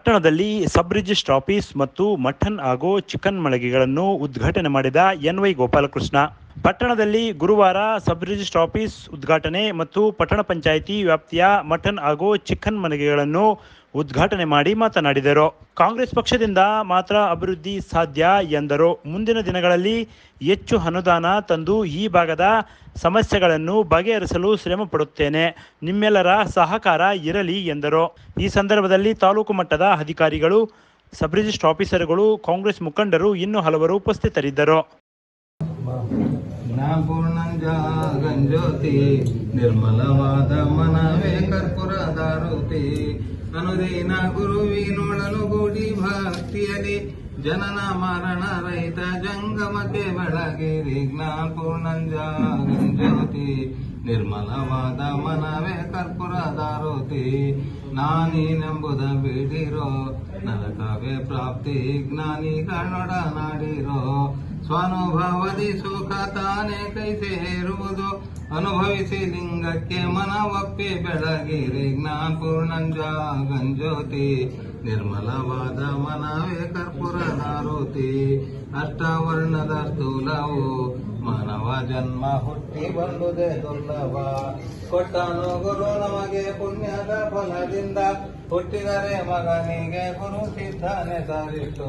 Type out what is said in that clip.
ಪಟ್ಟಣದಲ್ಲಿ ಸಬ್ register office ಮತ್ತು mutton ಹಾಗೂ ಚಿಕನ್ ಮಳಿಗೆಗಳನ್ನು ಉದ್ಘಾಟನೆ ಮಾಡಿದ ಎನ್ ವೈ ಗೋಪಾಲಕೃಷ್ಣ. ಪಟ್ಟಣದಲ್ಲಿ ಗುರುವಾರ ಸಬ್ ರಿಜಿಸ್ಟ್ರ್ ಆಫೀಸ್ ಉದ್ಘಾಟನೆ ಮತ್ತು ಪಟ್ಟಣ ಪಂಚಾಯಿತಿ ವ್ಯಾಪ್ತಿಯ ಮಟನ್ ಹಾಗೂ ಚಿಕನ್ ಮಳಿಗೆಗಳನ್ನು ಉದ್ಘಾಟನೆ ಮಾಡಿ ಮಾತನಾಡಿದರು. ಕಾಂಗ್ರೆಸ್ ಪಕ್ಷದಿಂದ ಮಾತ್ರ ಅಭಿವೃದ್ಧಿ ಸಾಧ್ಯ ಎಂದರು. ಮುಂದಿನ ದಿನಗಳಲ್ಲಿ ಹೆಚ್ಚು ಅನುದಾನ ತಂದು ಈ ಭಾಗದ ಸಮಸ್ಯೆಗಳನ್ನು ಬಗೆಹರಿಸಲು ಶ್ರಮ ಪಡುತ್ತೇನೆ ನಿಮ್ಮೆಲ್ಲರ ಸಹಕಾರ ಇರಲಿ ಎಂದರು. ಈ ಸಂದರ್ಭದಲ್ಲಿ ತಾಲೂಕು ಮಟ್ಟದ ಅಧಿಕಾರಿಗಳು ಸಬ್ ರಿಜಿಸ್ಟ್ರ್ ಆಫೀಸರ್ಗಳು, ಕಾಂಗ್ರೆಸ್ ಮುಖಂಡರು ಇನ್ನು ಹಲವರು ಉಪಸ್ಥಿತರಿದ್ದರು. ನಿರ್ಮಲವಾದ ಮನವೇ ಕರ್ಪುರ ಅನುದಿನ ಗುರುವಿನೊಳಲು ಗೂಡಿ ಭಕ್ತಿಯಲಿ. ಜನನ ಮರಣ ರಹಿತ ಜಂಗಮಕ್ಕೆ ಬೆಳಗಿರಿ ಜ್ಞಾಪೂರ್ಣಂಜಾಗಂಜ್ಯೋತಿ ನಿರ್ಮಲವಾದ ಮನವೇ ಕರ್ಪುರ ದಾರೋತಿ ನಾನೀನೆಂಬುದ ಬಿಡಿರೋ, ನರಕವೇ ಪ್ರಾಪ್ತಿ ಜ್ಞಾನಿ ಕನ್ನಡ ನಾಡಿರೋ ಸ್ವಾನುಭವದಿ ಸುಖ ತಾನೇ ಕೈ ಸೇರುವುದು ಅನುಭವಿಸಿ ಲಿಂಗಕ್ಕೆ ಮನವಪ್ಪಿ ಬೆಳಗಿರಿ ಜ್ಞಾಪೂರ್ಣಂಜಾಗಂಜ್ಯೋತಿ ನಿರ್ಮಲವಾದ ಮನವೇ ಕರ್ಪುರ ಹಾರುತಿ. ಅಷ್ಟವರ್ಣದ ಸ್ಥೂಲವು ಮಾನವ ಜನ್ಮ ಹುಟ್ಟಿ ಬಂದುದೇ ದುರ್ಲಭ. ಕೊಟ್ಟನು ಗುರು ನಮಗೆ ಪುಣ್ಯದ ಫಲದಿಂದ. ಹುಟ್ಟಿದರೆ ಮಗನಿಗೆ ಗುರು ಸಿದ್ಧನೆ ಸಾರಿಟ್ಟು